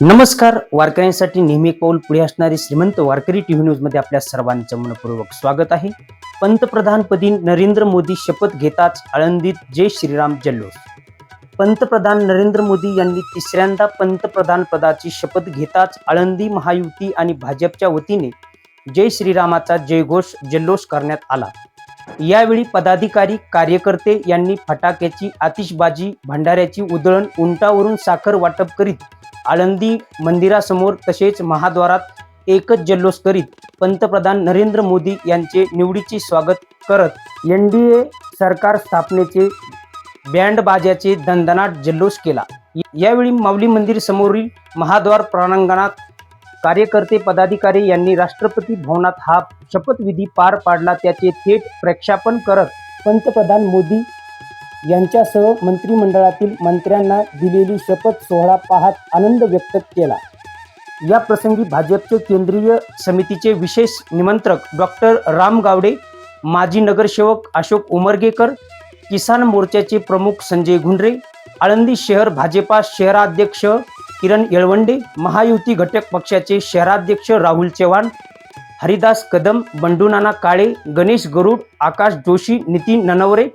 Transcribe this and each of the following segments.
नमस्कार वारकऱ्यांसाठी नेहमी एक पाऊल पुढे असणारी श्रीमंत वारकरी टीव्ही न्यूजमध्ये आपल्या सर्वांचं मनपूर्वक स्वागत आहे. पंतप्रधानपदी नरेंद्र मोदी शपथ घेताच आळंदीत जय श्रीराम जल्लोष. पंतप्रधान नरेंद्र मोदी यांनी तिसऱ्यांदा पंतप्रधान पदाची शपथ घेताच आळंदी महायुती आणि भाजपच्या वतीने जय श्रीरामाचा जयघोष जल्लोष करण्यात आला. यावेळी पदाधिकारी कार्यकर्ते यांनी फटाक्याची आतिषबाजी भंडाऱ्याची उधळण उंटावरून साखर वाटप करीत आळंदी मंदिरासमोर तसेच महाद्वारात एकच जल्लोष करीत पंतप्रधान नरेंद्र मोदी यांचे निवडीचे स्वागत करत एन डी ए सरकार स्थापनेचे बँड बाजाचे दणदणाट जल्लोष केला. यावेळी माऊली मंदिर समोरील महाद्वार प्रांगणात कार्यकर्ते पदाधिकारी यांनी राष्ट्रपती भवनात हा शपथविधी पार पाडला. त्याचे थेट प्रक्षापन करत पंतप्रधान मोदी यांच्यासह मंत्रिमंडळातील मंत्र्यांना दिलेली शपथ सोहळा पाहत आनंद व्यक्त केला. या प्रसंगी भाजपचे केंद्रीय समितीचे विशेष निमंत्रक डॉक्टर राम गावडे माजी नगरसेवक अशोक उमरगेकर किसान मोर्चाचे प्रमुख संजय घुंडरे आळंदी शहर भाजपा शहराध्यक्ष किरण येळवंडे महायुती घटक पक्षाचे शहराध्यक्ष राहुल चव्हाण हरिदास कदम बंडूनाना काळे गणेश गरुड आकाश जोशी नितीन ननवरे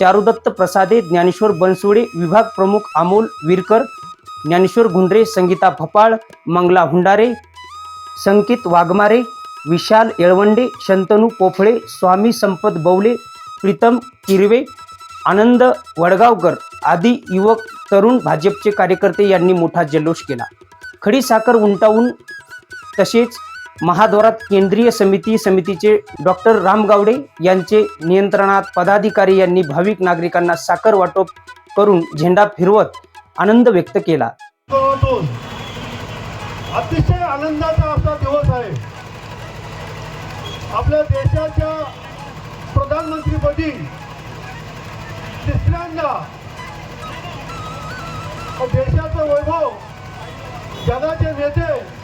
चारुदत्त प्रसादे ज्ञानेश्वर बनसोडे विभाग प्रमुख अमोल विरकर ज्ञानेश्वर गुंडरे संगीता भपाळ मंगला हुंडारे संकेत वाघमारे विशाल येळवंडे शंतनू पोफळे स्वामी संपत बवले प्रीतम किरवे आनंद वडगावकर आदी युवक तरुण भाजपचे कार्यकर्ते यांनी मोठा जल्लोष केला. खडी साखर उंटावून तसेच महाद्वारात केंद्रीय समिती समितीचे डॉक्टर राम गावडे यांचे नियंत्रणात पदाधिकारी यांनी भाविक नागरिकांना साखर वाटप करून झेंडा फिरवत आनंद व्यक्त केला. अतिशय आनंदाचा असा दिवस आहे. आपल्या देशाच्या प्रधानमंत्रीपदी तिसऱ्यांदा देशाचं वैभव जगाचे नेते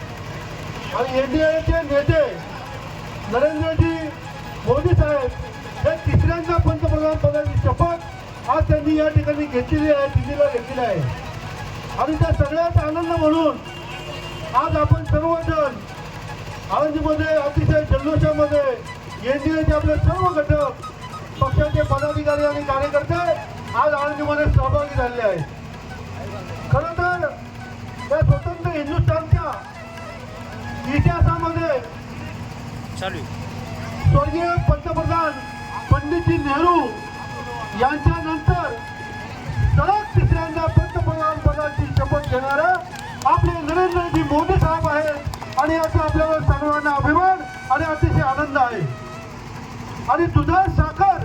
आणि एनडीएचे नेते नरेंद्रजी मोदी साहेब हे तिसऱ्यांदा पंतप्रधान पदाची शपथ आज त्यांनी या ठिकाणी घेतलेली आहे दिल्लीला घेतलेली आहे. आणि त्या सगळ्यात आनंद म्हणून आज आपण सर्वजण आळंदीमध्ये अतिशय जल्लोषामध्ये एनडीएचे आपले सर्व घटक पक्षाचे पदाधिकारी आणि कार्यकर्ते आज आळंदीमध्ये सहभागी झाले आहेत. खरं तर या स्वतंत्र हिंदुस्थानच्या इतिहासामध्ये स्वर्गीय पंतप्रधान पंडितजी नेहरू यांच्यानंतर सलग तिसऱ्यांदा पंतप्रधान पदाची शपथ घेणारे आपले नरेंद्रजी मोदी साहेब आहेत. आणि याचा आपल्याला सर्वांना अभिमान आणि अतिशय आनंद आहे. आणि दुधाळ साखर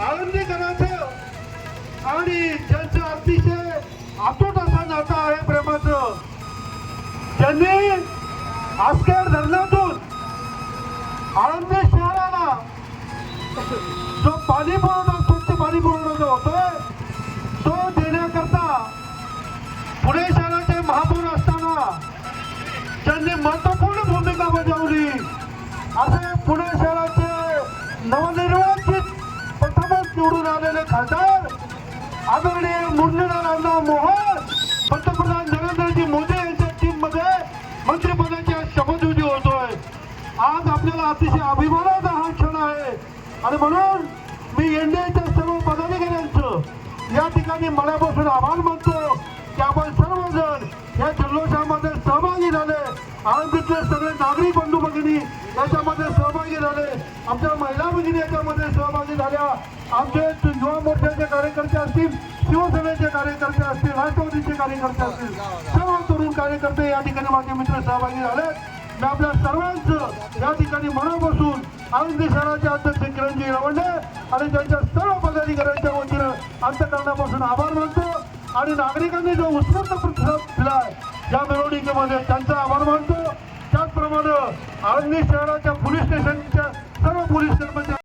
आनंदीकराचं आणि ज्यांचं अतिशय आतोट असा नातं आहे प्रेमाचं ज्यांनी आस्कर धरणातून आळंदी शहराला जो पाणी पुरवठा स्वच्छ पाणी पुरवठा जो होतोय तो देण्याकरता पुणे शहराचे महापौर असताना ज्यांनी महत्त्वपूर्ण भूमिका बजावली. असे पुणे शहराचे नवनिर्वाचित निवडून आलेले खासदार आदरणीय मुरलीधर मोहन पंतप्रधान नरेंद्रजी मोदी यांच्या टीममध्ये मंत्रिपदाची आज शपथविधी होतोय. आज आपल्याला अतिशय अभिमानाचा हा क्षण आहे. आणि म्हणून मी एनडीएच्या सर्व पदाधिकाऱ्यांचं या ठिकाणी मनापासून आभार मानतो की आपण सर्वजण या जल्लोषामध्ये सहभागी झाले. आळंदीतले सगळे नागरिक बंधू भगिनी याच्यामध्ये सहभागी झाले. आमच्या महिला भगिनी याच्यामध्ये सहभागी झाल्या. आमचे युवा मोर्चाचे कार्यकर्ते असतील शिवसेनेचे कार्यकर्ते असतील राष्ट्रवादीचे कार्यकर्ते असतील सर्व तरुण कार्यकर्ते या ठिकाणी माझे मित्र सहभागी झाले. मी आपल्या सर्वांचं या ठिकाणी मनापासून आनंदी शहराचे अध्यक्ष किरणजी रवंडे आणि त्यांच्या सर्व पदाधिकाऱ्यांच्या वतीनं अंतकरणापासून आभार मानतो. आणि नागरिकांनी जो उत्स्फूर्त प्रतिसाद आहे या मिरवणुकीमध्ये त्यांचा आभार मानतो. त्याचप्रमाणे आळंदी शहराच्या पोलीस स्टेशनच्या सर्व पोलीस कर्मचारी